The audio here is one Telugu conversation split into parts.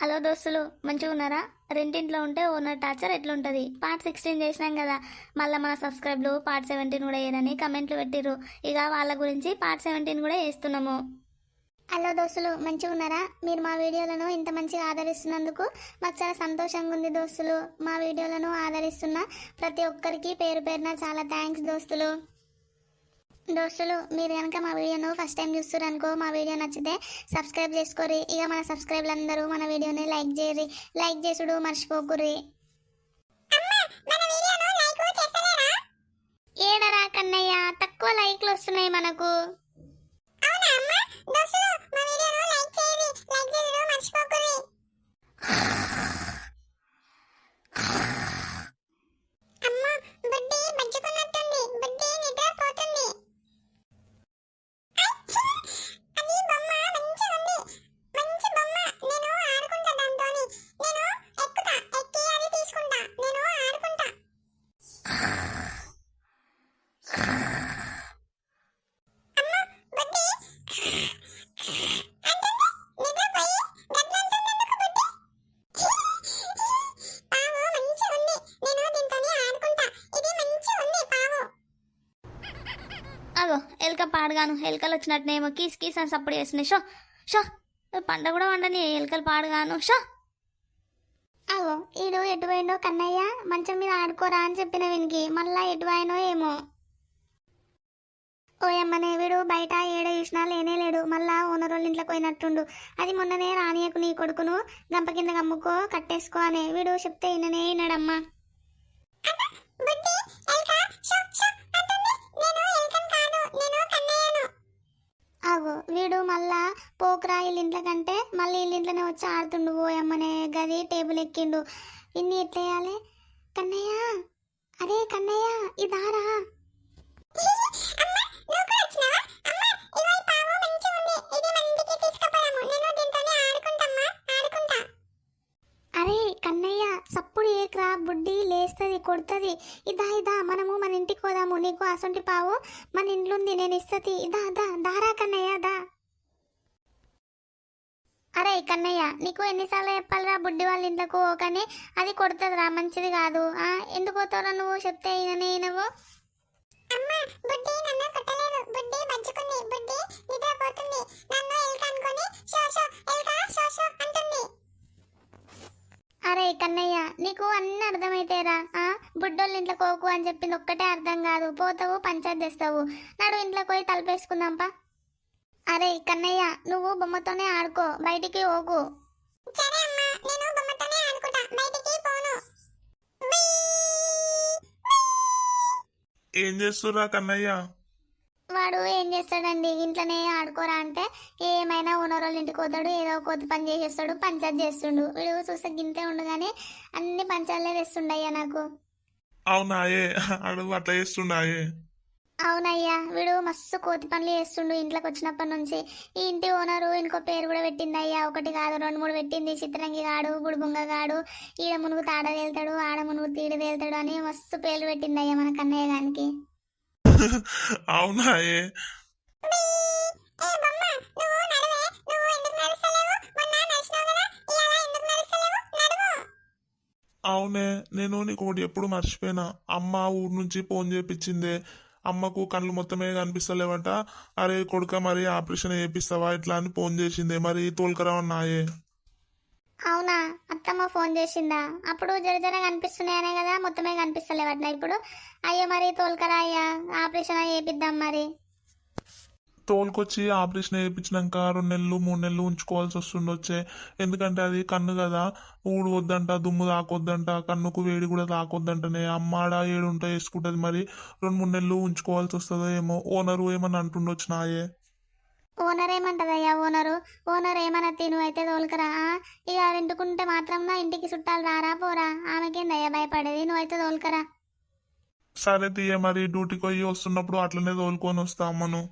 హలో దోస్తులు మంచిగా ఉన్నారా? రెండింట్లో ఉంటే ఓనర్ టార్చర్ ఎట్లుంటుంది? పార్ట్ సిక్స్టీన్ చేసినాం కదా మళ్ళీ మన సబ్స్క్రైబ్లు పార్ట్ సెవెంటీన్ కూడా వేయరని కమెంట్లు పెట్టిర్రు. ఇక వాళ్ళ గురించి పార్ట్ సెవెంటీన్ కూడా వేస్తున్నాము హలో దోస్తులు మంచిగా ఉన్నారా? మీరు మా వీడియోలను ఇంత మంచిగా ఆదరిస్తున్నందుకు మాకు చాలా సంతోషంగా ఉంది దోస్తులు. మా వీడియోలను ఆదరిస్తున్న ప్రతి ఒక్కరికి పేరు పేరున చాలా థ్యాంక్స్ దోస్తులు. దోస్తులు మీరు కనుక మా వీడియోను ఫస్ట్ టైం చూస్తారు అనుకో మా వీడియో నచ్చితే సబ్స్క్రైబ్ చేసుకోరి ఇక మన సబ్స్క్రైబర్లు అందరూ మన వీడియోని లైక్ చేయరి లైక్ చేసుడు మర్చిపోకుర్రి. ఏడరా కన్నయ్య తక్కువ లైక్లు వస్తున్నాయి మనకు. పాడుగాను. ఎలుకలు వచ్చినట్టునేమో కీస్ కీస్ అని సప్పుడు చేస్తున్నాయి షో షో పంట కూడా వండని ఎలుకలు పాడుగాను. షో. అగో ఈడు ఎటు పోయిండో కన్నయ్య మంచం మీద ఆడుకోరా అని చెప్పిన వీనికి మళ్ళా ఎటు పోయినో ఏమో. ఓయమ్మనే వీడు బయట ఏడ చూసినా లేనే లేడు. మళ్ళా ఓనరోళ్ళ ఇంట్లోకి పోయినట్టుండు. అది మొన్ననే రానియకు నీ కొడుకును గంప కింద గమ్ముకో కట్టేసుకో అనే వీడు చెప్తే ఇన్ననే వినడమ్మా ఆగు వీడు మళ్ళా పోకురా వీళ్ళ ఇంట్లో కంటే మళ్ళీ వీళ్ళ ఇంట్లోనే వచ్చి ఆడుతుండు పోయమ్మనే గది టేబుల్ ఎక్కిండు. ఇన్ని ఎట్లా వేయాలి కన్నయ్య అరే కన్నయ్య ఇదారా? అన్నయ్య కన్నయ్య సప్పుడు ఏక్రా బుడ్డి లేస్తుంది కొడుతుంది. ఇదా ఇదా మనము మన ఇంటికి పోదాము నీకు అసొంటి పావు మన ఇంట్లుంది నేను ఇస్తుంది. ఇదా దా దారా కన్నయ్య దా. అరే కన్నయ్య నీకు ఎన్నిసార్లు చెప్పాలిరా బుడ్డి వాళ్ళ ఇంట్లోకి కానీ అది కొడుతుందిరా మంచిది కాదు. ఆ ఎందుకు పోతావురా నువ్వు? చెప్తే ఈయననే నువ్వు అమ్మా బుడ్డి నన్ను కొట్టలేదు. బుడ్డి బజ్జుకుంది బుడ్డి బుడ్డోళ్ళ ఇంట్లో కోకు అని చెప్పింది ఒక్కటే అర్థం కాదు. పోతావు పంచాయత్ చేస్తావు నాడు ఇంట్లోకి పోయి తలపేసుకుందాంపా. అరే కన్నయ్య నువ్వు బొమ్మతోనే ఆడుకో. బయటికి ఓకు. సరే అమ్మా నేను బొమ్మతోనే ఆడుకుంటా. బయటికి పోను. ఏం చేస్తుర్రా కన్నయ్య? వాడు ఏం చేస్తాడండి? ఇంట్లోనే ఆడుకోరా అంటే ఏమైనా ఓనరోళ్ళ ఇంటికి పోతాడు ఏదో కొత్త పని చేసేస్తాడు పంచాయత్ చేస్తుండు. వీడు చూస్తే గింతే ఉండు కానీ అన్ని పంచాలే తెస్తుండయ్యా నాకు. అవునాయే అడుగు అట్లా చేస్తుండాయే. అవునయ్యా వీడు మస్తు కోతి పనులు చేస్తుండు. ఇంట్లోకి వచ్చినప్పటి నుంచి ఈ ఇంటి ఓనరు ఇంకో పేరు కూడా పెట్టింది అయ్యా ఒకటి కాదు రెండు మూడు పెట్టింది. చిత్రంగి గాడు గుడిబొంగ గాడు. ఈడ మునుగు తాడ తేలుతాడు ఆడ మునుగు తీడ తేలుతాడు అని మస్తు పేర్లు పెట్టింది అయ్యా మన కన్నయ్య గానికి. అవునాయే. అవునే నేను నీకు ఒకటి ఎప్పుడు మర్చిపోయినా. అమ్మ ఊరు నుంచి ఫోన్ చేపించిందే. అమ్మకు కళ్ళు మొత్తమే కనిపిస్తలేవట. అరే కొడుక మరి ఆపరేషన్ చేపిస్తావా? ఇట్లా అని ఫోన్ చేసిందే. మరి తోలుకరావన్నాయే అవునా? అత్తమ్మ ఫోన్ చేసిందా? అప్పుడు జర జర కనిపిస్తున్నాయనే కదా మొత్తమే కనిపిస్తలేవట. ఇప్పుడు అయ్యో మరి తోలుకరా అయ్యా ఆపరేషన్ చేపిద్దాం మరి. తోలుకొచ్చి ఆపరేషన్ చేయించినాక రెండు నెలలు మూడు నెలలు ఉంచుకోవాల్సి వస్తుండొచ్చే. ఎందుకంటే అది కన్ను కదా. ఊడు వద్దంట దుమ్ము తాకొద్దంట కన్నుకు వేడి కూడా తాకొద్దంటనే. అమ్మాడ ఏడు ఉంటా వేసుకుంటది మరి. రెండు మూడు నెలలు ఉంచుకోవాల్సి వస్తుందో ఏమో. ఓనరు ఏమని అంటుండొచ్చు నాయే? Owner ఏమంటదయ్యా owner? ఓనర్ ఏమన్నా తిను అయితే తోలుకరా? ఇక రెండుకుంటే మాత్రం నా ఇంటికి చుట్టాలు రారా పోరా? ఆమెకేందయ్యా భయపడేది? నువ్వైతే తోలుకరా. సరే తీయ మరి. డ్యూటీకి పోయి వస్తున్నప్పుడు అట్లనే తోలుకొని వస్తా అమ్మను.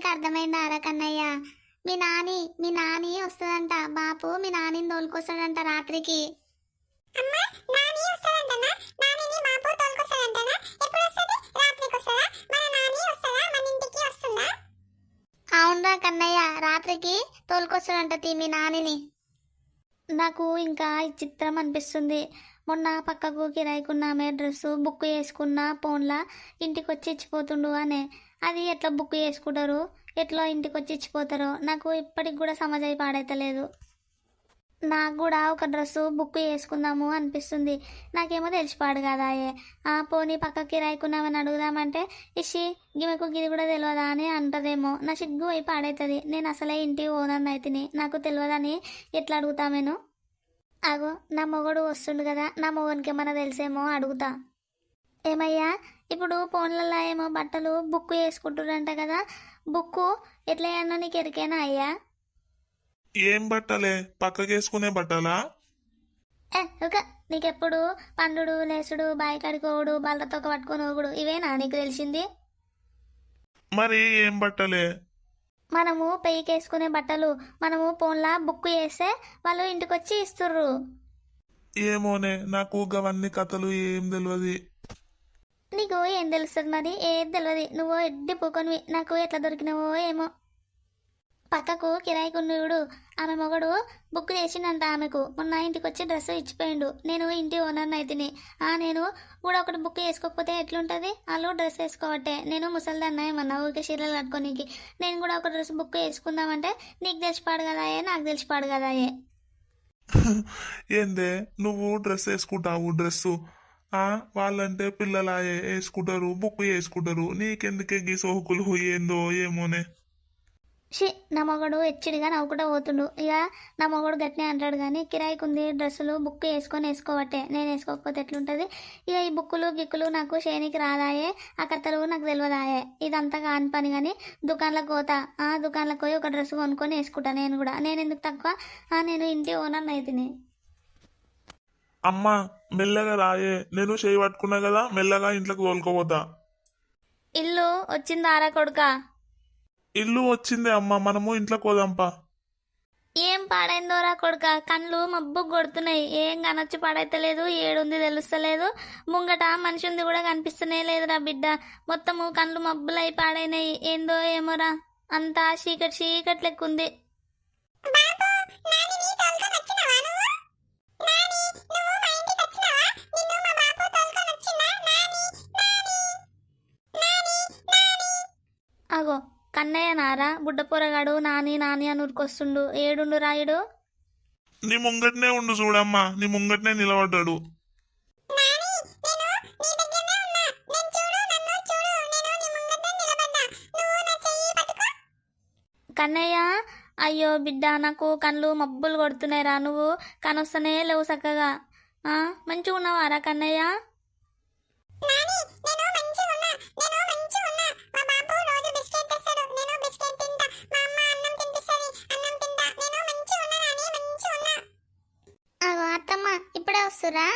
నీకు అర్థమైందారా కన్నయ్య? మీ నాని మీ నాని వస్తుందంట. బాపు మీ నానిని తోలుకొస్తాడంట రాత్రికి. అవునరా కన్నయ్య రాత్రికి తోలుకొస్తాడంట తీ మీ నానిని. నాకు ఇంకా ఈ చిత్రం అనిపిస్తుంది. మొన్న పక్కకు కిరాయికున్న ఆమె డ్రెస్సు బుక్ చేసుకున్న ఫోన్లా ఇంటికి వచ్చి ఇచ్చిపోతుండు అనే. అది ఎట్లా బుక్ చేసుకుంటారు? ఎట్లా ఇంటికి వచ్చి ఇచ్చిపోతారో? నాకు ఇప్పటికి కూడా సమజాయి పాడైతలేదు. నాకు కూడా ఒక డ్రెస్సు బుక్ చేసుకుందాము అనిపిస్తుంది. నాకేమో తెలిసిపాడు కదా ఆ పోనీ పక్కకి రాయికున్నామని అడుగుదామంటే ఇషి గిమెకు గిది కూడా తెలియదా అని అంటదేమో. నా సిగ్గు అయి పాడైతుంది. నేను అసలే ఇంటి ఓనర్ అయితిని. నాకు తెలియదని ఎట్లా అడుగుతా నేను అగో నా మొగడు వస్తుండు కదా. నా మొగనికి ఏమన్నా తెలిసేమో అడుగుతా. ఏమయ్యా? ఇప్పుడు ఫోన్లలో ఏమో బట్టలు బుక్ చేసుకుంటున్నారంట కదా. బుక్కు ఎట్లా అన్నా నీకు ఎరికేనా అయ్యా? ఏం బట్టలే? పక్కకేసుకునే బట్టలా? ఏ ఒక నీకెప్పుడు పండుడు లేసుడు బాయి కడుకోవుడు బల్లతో పట్టుకొని పోగుడు ఇవేనా నీకు తెలిసింది? మరి ఏం బట్టలే? మనము పెయ్యికేసుకునే బట్టలు మనము ఫోన్లా బుక్ చేస్తే వాళ్ళు ఇంటికి వచ్చి ఇస్తుర్రు. ఏమోనే నాకు గవన్నీ కథలు ఏం తెలియదు నీకు ఏం తెలుస్తుంది మరి? ఏది తెలియదు నువ్వు ఎడ్డి పూకొని నాకు ఎట్లా దొరికినావో ఏమో. పక్కకు కిరాయికున్నుడు ఆమె మొగడు బుక్ చేసిండంట ఆమెకు. మొన్న ఇంటికి వచ్చి డ్రెస్ ఇచ్చిపోయిండు. నేను ఇంటి ఓనర్ని అయితే ఆ నేను కూడా ఒకటి బుక్ చేసుకోకపోతే ఎట్లుంటుంది? వాళ్ళు డ్రెస్ వేసుకోవట్టే. నేను ముసలిదన్న ఏమన్నా ఊరికే చీరలు కట్టుకోనికి. నేను కూడా ఒక డ్రెస్ బుక్ వేసుకుందామంటే నీకు తెలిసిపాడు కదాయే నాకు తెలిసిపాడు కదాయే ఏందే? నువ్వు డ్రెస్ వేసుకుంటావు డ్రెస్సు. ఆ వాళ్ళంటే పిల్లలాయే వేసుకుంటారు బుక్ చేసుకుంటారు నీకెందుకే గీ సోకులు? ఏందో ఏమోనే. షి నా మొగడు హెచ్చిడిగా నవ్వుకుంటూ పోతుండు. ఇక నా మొగడు గట్టినే అంటాడు కానీ కిరాయికి ఉంది డ్రెస్సులు బుక్ వేసుకొని వేసుకోవట్టే నేను వేసుకోకపోతే ఎట్లుంటుంది? ఇక ఈ బుక్కులు గిక్కులు నాకు షేనికి రాదాయే ఆ కథలు నాకు తెలియదాయే ఇదంతా కాని పని కానీ దుకాణంలోకి పోతా ఆ దుకాణంలోకి పోయి ఒక డ్రెస్ కొనుక్కొని వేసుకుంటా నేను కూడా. నేను ఎందుకు తక్కువ నేను ఇంటి ఓనర్ అయితిని అమ్మా మెల్లగా రాయే. నేను చేయి పట్టుకున్నా కదా మెల్లగా ఇంట్లోకి తోలుకోపోతా. ఇల్లు వచ్చిందారా కొడుకా? ఇల్లు వచ్చిందే అమ్మా మనము ఇంట్లోకి పోదాంపా. ఏం పాడైందోరా కొడుక? కళ్ళు మబ్బు కొడుతున్నాయి. ఏం కనొచ్చి పాడైతలేదు ఏడుంది తెలుస్తలేదు. ముంగట మనిషి ఉంది కూడా కనిపిస్తూనే లేదురా బిడ్డ. మొత్తము కళ్ళు మబ్బులై పాడైనాయి. ఏందో ఏమోరా? అంతా చీకటి చీకటి లెక్క కన్నయ్య నారా? బుడ్డ పొరగాడు నాని నాని అని ఉరికొస్తుండు ఏడుండు రాయుడు నీ ముంగట్నే ఉండు చూడమ్మా. నీ ముంగట్నే నిలబడ్డాడు. కన్నయ్య అయ్యో బిడ్డ నాకు కళ్ళు మబ్బులు కొడుతున్నాయిరా నువ్వు. కనొస్తనే లేవు చక్కగా. ఆ, మంచిగా ఉన్నావారా కన్నయ్య? వస్తురా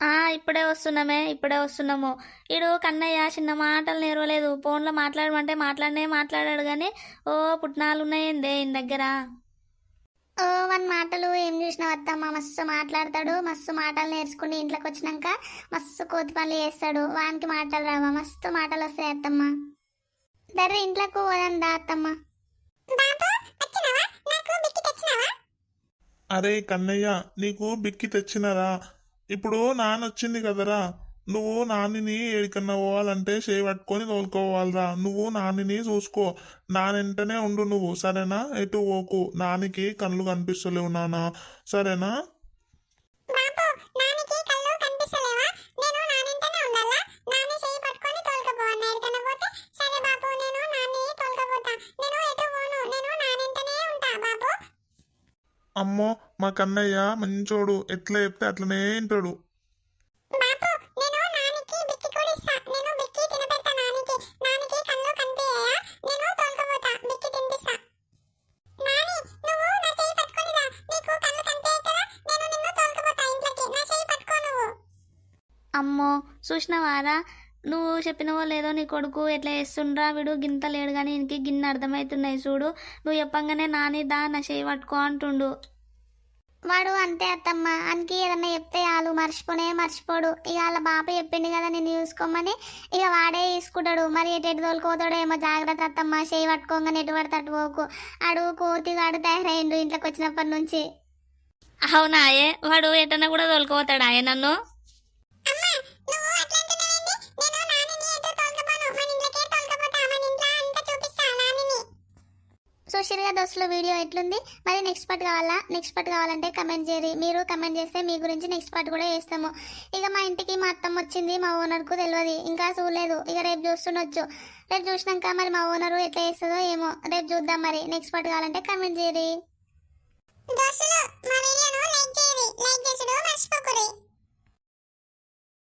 ఆ ఇప్పుడే వస్తున్నామే ఇప్పుడే వస్తున్నాము. ఇడు కన్నయ్య చిన్న మాటలు నేర్వలేదు. ఫోన్లో మాట్లాడమంటే మాట్లాడనే మాట్లాడాడు కానీ ఓ పుట్నాలు ఉన్నాయందే ఈయన దగ్గర. ఓ వన్ మాటలు ఏం చూసినావు అత్తమ్మ మస్తు మాట్లాడతాడు మస్తు మాటలు నేర్చుకుని ఇంట్లోకి వచ్చినాక మస్తు కోతి పనులు చేస్తాడు. వానికి మాటలు రావా? మస్తు మాటలు వస్తాయి అత్తమ్మ. దర్రి ఇంట్లోకి పోదందా అత్తమ్మ? అరే కన్నయ్య నీకు బిక్కి తెచ్చినరా? ఇప్పుడు నానొచ్చింది కదరా? నువ్వు నానిని ఏడికన్నా పోవాలంటే చేయి పట్టుకొని తోలుకోవాలిరా. నువ్వు నానిని చూసుకో. నానెంటనే ఉండు నువ్వు. సరేనా? ఎటు పోకు? నానికి కళ్ళు కనిపిస్తలేవు నానా. సరేనా? అమ్మో మా కన్నయ్య మంచోడు ఎట్లా చెప్తే అట్లనే వింటాడు అమ్మో చూసినవారా? నువ్వు చెప్పినవో లేదో నీ కొడుకు ఎట్లా చేస్తుండ్రా వీడు? గింత లేడు కానీ ఇంటికి గిన్నె అర్థమవుతున్నాయి చూడు. నువ్వు చెప్పంగానే నాని దా నా చేయి పట్టుకో అంటుండు. వాడు అంతే అత్తమ్మ. అనికి ఏదన్నా చెప్తే వాళ్ళు మర్చిపోనే మర్చిపోడు. ఇక వాళ్ళ బాప చెప్పిండు కదా నేను చూసుకోమని. ఇక వాడే తీసుకుంటాడు మరి ఎటు ఎటు తోలుకోతాడో ఏమో జాగ్రత్త అత్తమ్మ. చేయి పట్టుకోగానే ఎటు పడితే అటు పోకు అడు కోతిగాడు తయారైండు ఇంట్లోకి వచ్చినప్పటి నుంచి. అవునా వాడు ఎటన్నా కూడా తోలుకోతాడు ఆయే నన్ను? చూసిరుగా దోస్తులు వీడియో ఎట్లుంది? మరి నెక్స్ట్ పార్ట్ కావాలా? నెక్స్ట్ పార్ట్ కావాలంటే కమెంట్ చేయరు మీరు కమెంట్ చేస్తే మీ గురించి నెక్స్ట్ పార్ట్ కూడా చేస్తాము. ఇక మా ఇంటికి మా అత్తమ్మ వచ్చింది మా ఓనర్కు తెలియదు ఇంకా చూడలేదు. ఇక రేపు చూస్తుండొచ్చు. రేపు చూసినాక మరి మా ఓనరు ఎట్లా చేస్తుందో ఏమో. రేపు చూద్దాం మరి. నెక్స్ట్ పార్ట్ కావాలంటే కమెంట్ చేయరు దోస్తులు మా వీడియోను లైక్ చేయండి. లైక్ చేసుడు మర్చిపోకూడదు.